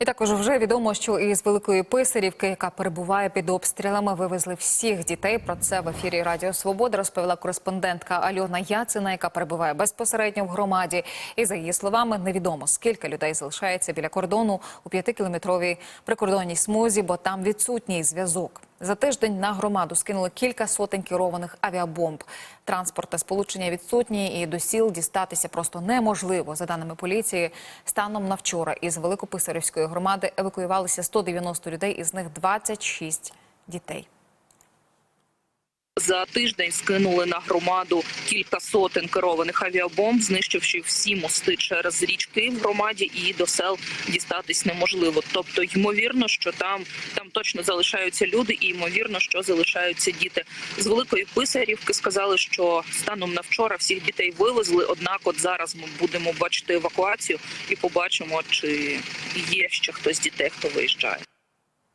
І також вже відомо, що із Великої Писарівки, яка перебуває під обстрілами, вивезли всіх дітей. Про це в ефірі Радіо Свобода розповіла кореспондентка Альона Яцина, яка перебуває безпосередньо в громаді. І за її словами, невідомо скільки людей залишається біля кордону у п'ятикілометровій прикордонній смузі, бо там відсутній зв'язок. За тиждень на громаду скинули кілька сотень керованих авіабомб. Транспорт та сполучення відсутні, і до сіл дістатися просто неможливо. За даними поліції, станом на вчора із Великописарівської громади евакуювалися 190 людей, із них 26 дітей. За тиждень скинули на громаду кілька сотень керованих авіабомб, знищивши всі мости через річки в громаді, і до сел дістатись неможливо. Тобто, ймовірно, що там там точно залишаються люди, і ймовірно, що залишаються діти. З великої писарівки сказали, що станом на вчора всіх дітей вивезли. Однак, от зараз ми будемо бачити евакуацію і побачимо, чи є ще хтось з дітей, хто виїжджає.